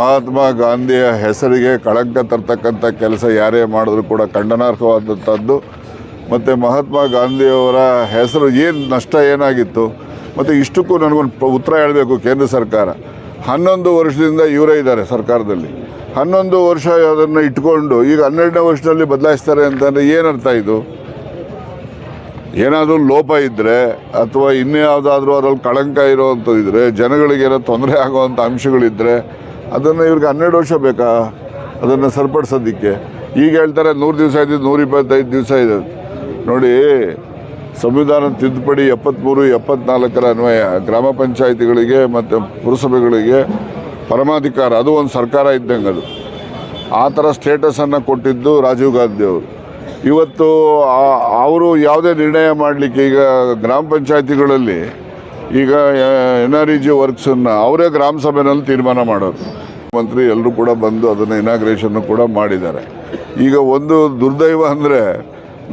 ಮಹಾತ್ಮ ಗಾಂಧಿಯ ಹೆಸರಿಗೆ ಕಳಂಕ ತರ್ತಕ್ಕಂಥ ಕೆಲಸ ಯಾರೇ ಮಾಡಿದ್ರು ಕೂಡ ಖಂಡನಾರ್ಹವಾದಂಥದ್ದು. ಮತ್ತು ಮಹಾತ್ಮ ಗಾಂಧಿಯವರ ಹೆಸರು ಏನು ನಷ್ಟ ಏನಾಗಿತ್ತು? ಮತ್ತು ಇಷ್ಟಕ್ಕೂ ನನಗೊಂದು ಉತ್ತರ ಹೇಳಬೇಕು ಕೇಂದ್ರ ಸರ್ಕಾರ. ಹನ್ನೊಂದು ವರ್ಷದಿಂದ ಇವರೇ ಇದ್ದಾರೆ ಸರ್ಕಾರದಲ್ಲಿ. ಹನ್ನೊಂದು ವರ್ಷ ಅದನ್ನು ಇಟ್ಕೊಂಡು ಈಗ ಹನ್ನೆರಡನೇ ವರ್ಷದಲ್ಲಿ ಬದಲಾಯಿಸ್ತಾರೆ ಅಂತಂದರೆ ಏನರ್ಥ ಇದು? ಏನಾದರೂ ಲೋಪ ಇದ್ದರೆ ಅಥವಾ ಇನ್ಯಾವುದಾದ್ರೂ ಅದರಲ್ಲಿ ಕಳಂಕ ಇರೋವಂಥದ್ದು ಇದ್ದರೆ ಜನಗಳಿಗೆ ಏನೋ ತೊಂದರೆ ಆಗೋವಂಥ ಅಂಶಗಳಿದ್ದರೆ ಅದನ್ನು ಇವ್ರಿಗೆ ಹನ್ನೆರಡು ವರ್ಷ ಬೇಕಾ? ಅದನ್ನು ಸರಿಪಡಿಸೋದಕ್ಕೆ. ಈಗ ಹೇಳ್ತಾರೆ ನೂರು ದಿವಸ ಇದ್ದಿದ್ದು ನೂರ ಇಪ್ಪತ್ತೈದು ದಿವಸ ಇದೆ ನೋಡಿ, ಸಂವಿಧಾನ ತಿದ್ದುಪಡಿ ಎಪ್ಪತ್ತ್ಮೂರು ಎಪ್ಪತ್ನಾಲ್ಕರ ಅನ್ವಯ, ಗ್ರಾಮ ಪಂಚಾಯಿತಿಗಳಿಗೆ ಮತ್ತು ಪುರಸಭೆಗಳಿಗೆ ಪರಮಾಧಿಕಾರ, ಅದು ಒಂದು ಸರ್ಕಾರ ಇದ್ದಂಗೆ ಅದು. ಆ ಥರ ಸ್ಟೇಟಸನ್ನು ಕೊಟ್ಟಿದ್ದು ರಾಜೀವ್ ಗಾಂಧಿ ಅವರು. ಇವತ್ತು ಅವರು ಯಾವುದೇ ನಿರ್ಣಯ ಮಾಡಲಿಕ್ಕೆ ಈಗ ಗ್ರಾಮ ಪಂಚಾಯತಿಗಳಲ್ಲಿ ಈಗ ಎನ್ ಆರ್ ಇ ಜಿ ವರ್ಕ್ಸನ್ನು ಅವರೇ ಗ್ರಾಮ ಸಭೆನಲ್ಲಿ ತೀರ್ಮಾನ ಮಾಡೋದು. ಮಂತ್ರಿ ಎಲ್ಲರೂ ಕೂಡ ಬಂದು ಅದನ್ನು ಇನಾಗ್ರೇಷನ್ನು ಕೂಡ ಮಾಡಿದ್ದಾರೆ. ಈಗ ಒಂದು ದುರ್ದೈವ ಅಂದರೆ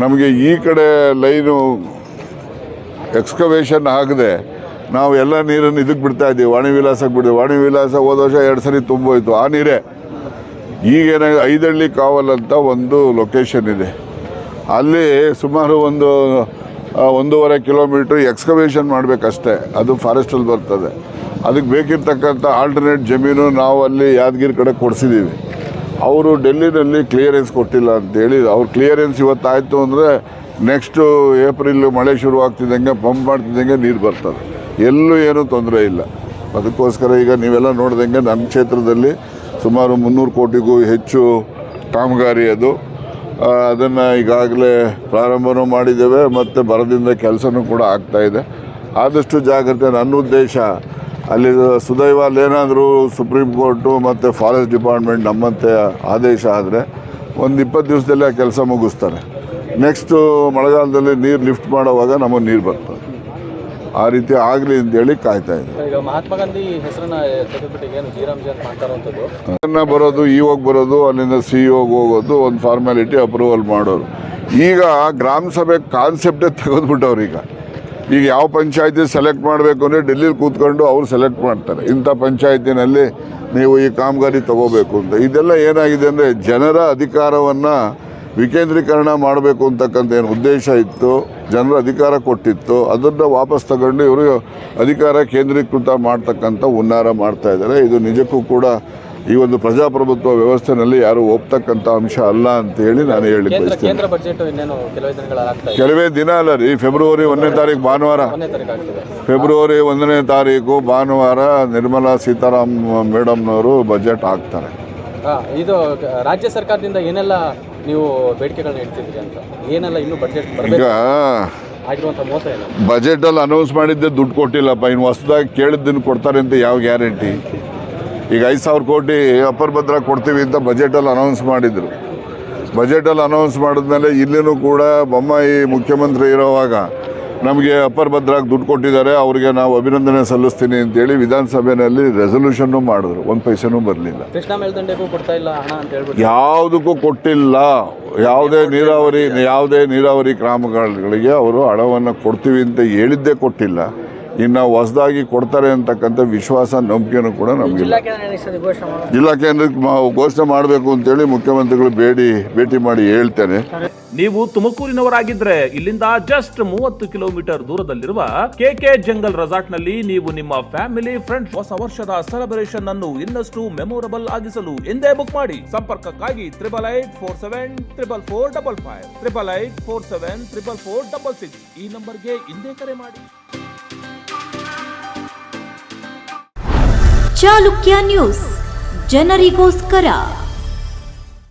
ನಮಗೆ ಈ ಕಡೆ ಲೈನು ಎಕ್ಸ್ಕವೇಷನ್ ಆಗದೆ ನಾವು ಎಲ್ಲ ನೀರನ್ನು ಇದಕ್ಕೆ ಬಿಡ್ತಾ ಇದ್ದೀವಿ. ವಾಣಿ ವಿಲಾಸಕ್ಕೆ ಬಿಡ್ತೀವಿ. ವಾಣಿ ವಿಲಾಸ ಹೋದ ವರ್ಷ ಎರಡು ಸರಿ ತುಂಬೋಯ್ತು. ಆ ನೀರೇ. ಈಗೇನ ಐದಳ್ಳಿ ಕಾವಲ್ ಅಂತ ಒಂದು ಲೊಕೇಶನ್ ಇದೆ. ಅಲ್ಲಿ ಸುಮಾರು ಒಂದು ಒಂದೂವರೆ ಕಿಲೋಮೀಟ್ರ್ ಎಕ್ಸ್ಕವೇಷನ್ ಮಾಡಬೇಕಷ್ಟೇ. ಅದು ಫಾರೆಸ್ಟಲ್ಲಿ ಬರ್ತದೆ. ಅದಕ್ಕೆ ಬೇಕಿರ್ತಕ್ಕಂಥ ಆಲ್ಟರ್ನೇಟ್ ಜಮೀನು ನಾವು ಅಲ್ಲಿ ಯಾದಗಿರಿ ಕಡೆ ಕೊಡಿಸಿದ್ದೀವಿ ಅವರು ಡೆಲ್ಲಿನಲ್ಲಿ ಕ್ಲಿಯರೆನ್ಸ್ ಕೊಟ್ಟಿಲ್ಲ ಅಂತೇಳಿ ಅವ್ರ ಕ್ಲಿಯರೆನ್ಸ್ ಇವತ್ತಾಯಿತು ಅಂದರೆ ನೆಕ್ಸ್ಟು ಏಪ್ರಿಲ್ ಮಳೆ ಶುರು ಆಗ್ತಿದ್ದಂಗೆ ಪಂಪ್ ಮಾಡ್ತಿದ್ದಂಗೆ ನೀರು ಬರ್ತದೆ. ಎಲ್ಲೂ ಏನೂ ತೊಂದರೆ ಇಲ್ಲ. ಅದಕ್ಕೋಸ್ಕರ ಈಗ ನೀವೆಲ್ಲ ನೋಡಿದಂಗೆ ನಮ್ಮ ಕ್ಷೇತ್ರದಲ್ಲಿ ಸುಮಾರು ಮುನ್ನೂರು ಕೋಟಿಗೂ ಹೆಚ್ಚು ಕಾಮಗಾರಿ ಅದು. ಅದನ್ನು ಈಗಾಗಲೇ ಪ್ರಾರಂಭನೂ ಮಾಡಿದ್ದೇವೆ ಮತ್ತು ಬರದಿಂದ ಕೆಲಸನೂ ಕೂಡ ಆಗ್ತಾ ಇದೆ. ಆದಷ್ಟು ಜಾಗ್ರತೆ, ನನ್ನ ಉದ್ದೇಶ, ಅಲ್ಲಿ ಸುದೈವ ಅಲ್ಲೇನಾದರೂ ಸುಪ್ರೀಂ ಕೋರ್ಟು ಮತ್ತು ಫಾರೆಸ್ಟ್ ಡಿಪಾರ್ಟ್ಮೆಂಟ್ ನಮ್ಮಂತೆ ಆದೇಶ ಆದರೆ ಒಂದು ಇಪ್ಪತ್ತು ದಿವಸದಲ್ಲಿ ಆ ಕೆಲಸ ಮುಗಿಸ್ತಾರೆ. ನೆಕ್ಸ್ಟು ಮಳೆಗಾಲದಲ್ಲಿ ನೀರು ಲಿಫ್ಟ್ ಮಾಡೋವಾಗ ನಮಗೆ ನೀರು ಬರ್ತದೆ. ಆ ರೀತಿ ಆಗಲಿ ಅಂತೇಳಿ ಕಾಯ್ತಾ ಇದ್ದೆ ಈಗ ಮಹಾತ್ಮ ಗಾಂಧಿ ಹೆಸರನ್ನ ತೆಗೆದ್ಬಿಟ್ಟು ಏನು ಜೀರಾಮ್ ಅಂತ ಅದನ್ನ ಬರೋದು ಈ ಹೋಗಿ ಬರೋದು ಅಲ್ಲಿಂದ ಸಿ ಹೋಗಿ ಹೋಗೋದು ಒಂದು ಫಾರ್ಮ್ಯಾಲಿಟಿ ಅಪ್ರೂವಲ್ ಮಾಡೋರು. ಈಗ ಗ್ರಾಮ ಸಭೆ ಕಾನ್ಸೆಪ್ಟೇ ತೆಗೆದ್ಬಿಟ್ಟವ್ರು ಈಗ. ಈಗ ಯಾವ ಪಂಚಾಯತಿ ಸೆಲೆಕ್ಟ್ ಮಾಡಬೇಕು ಅಂದರೆ ಡೆಲ್ಲಿಲಿ ಕೂತ್ಕೊಂಡು ಅವ್ರು ಸೆಲೆಕ್ಟ್ ಮಾಡ್ತಾರೆ. ಇಂಥ ಪಂಚಾಯತಿನಲ್ಲಿ ನೀವು ಈ ಕಾಮಗಾರಿ ತಗೋಬೇಕು ಅಂತ. ಇದೆಲ್ಲ ಏನಾಗಿದೆ ಅಂದರೆ ಜನರ ಅಧಿಕಾರವನ್ನು ವಿಕೇಂದ್ರೀಕರಣ ಮಾಡಬೇಕು ಅಂತಕ್ಕಂಥ ಏನು ಉದ್ದೇಶ ಇತ್ತು ಜನರ ಅಧಿಕಾರ ಕೊಟ್ಟಿತ್ತು ಅದನ್ನು ವಾಪಸ್ ತಗೊಂಡು ಇವರು ಅಧಿಕಾರ ಕೇಂದ್ರೀಕೃತ ಮಾಡ್ತಕ್ಕಂಥ ಹುನ್ನಾರ ಮಾಡ್ತಾ ಇದ್ದಾರೆ. ಇದು ನಿಜಕ್ಕೂ ಕೂಡ ಈ ಒಂದು ಪ್ರಜಾಪ್ರಭುತ್ವ ವ್ಯವಸ್ಥೆನಲ್ಲಿ ಯಾರು ಒಪ್ತಕ್ಕಂಥ ಅಂಶ ಅಲ್ಲ ಅಂತ ಹೇಳಿ ನಾನು ಹೇಳಿ ಬಯಸ್ತೇನೆ. ಕೆಲವೇ ದಿನ ಅಲ್ಲ ರೀ ಫೆಬ್ರವರಿ ಒಂದನೇ ತಾರೀಕು ಭಾನುವಾರ. ಫೆಬ್ರವರಿ ಒಂದನೇ ತಾರೀಕು ಭಾನುವಾರ ನಿರ್ಮಲಾ ಸೀತಾರಾಮ್ ಮೇಡಮ್ನವರು ಬಜೆಟ್ ಹಾಕ್ತಾರೆ. ಇದು ರಾಜ್ಯ ಸರ್ಕಾರದಿಂದ ಏನೆಲ್ಲ ನೀವು ಬೇಡಿಕೆಗಳನ್ನ ಇಡ್ತಿದ್ರಿ ಅಂತ. ಏನೆಲ್ಲ ಇನ್ನು ಬಜೆಟ್ ಈಗ ಆಗಿರುವಂಥ ಮೋಸ ಏನು? ಬಜೆಟಲ್ಲಿ ಅನೌನ್ಸ್ ಮಾಡಿದ್ದೆ ದುಡ್ಡು ಕೊಟ್ಟಿಲ್ಲಪ್ಪ ಇನ್ನು ಹೊಸದಾಗಿ ಕೇಳಿದ್ದನ್ನು ಕೊಡ್ತಾರೆ ಅಂತ ಯಾವ ಗ್ಯಾರಂಟಿ ಈಗ ಐದು ಸಾವಿರ ಕೋಟಿ ಅಪ್ಪರ್ ಭದ್ರ ಕೊಡ್ತೀವಿ ಅಂತ ಬಜೆಟಲ್ಲಿ ಅನೌನ್ಸ್ ಮಾಡಿದರು. ಬಜೆಟಲ್ಲಿ ಅನೌನ್ಸ್ ಮಾಡಿದ್ಮೇಲೆ ಇಲ್ಲಿನೂ ಕೂಡ ಬೊಮ್ಮಾಯಿ ಮುಖ್ಯಮಂತ್ರಿ ಇರೋವಾಗ ನಮಗೆ ಅಪ್ಪರ್ ಭದ್ರಾಗ್ ದುಡ್ಡು ಕೊಟ್ಟಿದ್ದಾರೆ ಅವರಿಗೆ ನಾವು ಅಭಿನಂದನೆ ಸಲ್ಲಿಸ್ತೀನಿ ಅಂತೇಳಿ ವಿಧಾನಸಭೆಯಲ್ಲಿ ರೆಸೊಲ್ಯೂಷನ್ನು ಮಾಡಿದ್ರು. ಒಂದು ಪೈಸೆನೂ ಬರಲಿಲ್ಲ. ಯಾವುದಕ್ಕೂ ಕೊಟ್ಟಿಲ್ಲ. ಯಾವುದೇ ನೀರಾವರಿ ಯಾವುದೇ ನೀರಾವರಿ ಗ್ರಾಮಗಳಿಗೆ ಅವರು ಹಣವನ್ನು ಕೊಡ್ತೀವಿ ಅಂತ ಹೇಳಿದ್ದೇ ಕೊಟ್ಟಿಲ್ಲ. ಇನ್ನು ಹೊಸದಾಗಿ ಕೊಡ್ತಾರೆ ಅಂತಕ್ಕಂಥ ವಿಶ್ವಾಸ ನಂಬಿಕೆನೂ ಕೂಡ ನಮಗೆ ಜಿಲ್ಲಾ ಕೇಂದ್ರಕ್ಕೆ ಘೋಷಣೆ ಮಾಡಬೇಕು ಅಂತೇಳಿ ಮುಖ್ಯಮಂತ್ರಿಗಳು ಬೇಡಿ ಭೇಟಿ ಮಾಡಿ ಹೇಳ್ತೇನೆ. ನೀವು ತುಮಕೂರಿನವರಾಗಿದ್ರೆ ಇಲ್ಲಿಂದ ಜಸ್ಟ್ ಮೂವತ್ತು ಕಿಲೋಮೀಟರ್ ದೂರದಲ್ಲಿರುವ ಕೆಕೆ ಜಂಗಲ್ ರೆಸಾರ್ಟ್ನಲ್ಲಿ ನೀವು ನಿಮ್ಮ ಫ್ಯಾಮಿಲಿ ಫ್ರೆಂಡ್ಸ್ ಹೊಸ ವರ್ಷದ ಸೆಲೆಬ್ರೇಷನ್ ಅನ್ನು ಇನ್ನಷ್ಟು ಮೆಮೊರಬಲ್ ಆಗಿಸಲು ಎಂದೇ ಬುಕ್ ಮಾಡಿ. ಸಂಪರ್ಕಕ್ಕಾಗಿ triple eight four seven triple four double five triple eight four seven triple four double six ಈ ನಂಬರ್ಗೆ ಇಂದೇ ಕರೆ ಮಾಡಿ. ಚಾಲುಕ್ಯ ನ್ಯೂಸ್ ಜನರಿಗೋಸ್ಕರ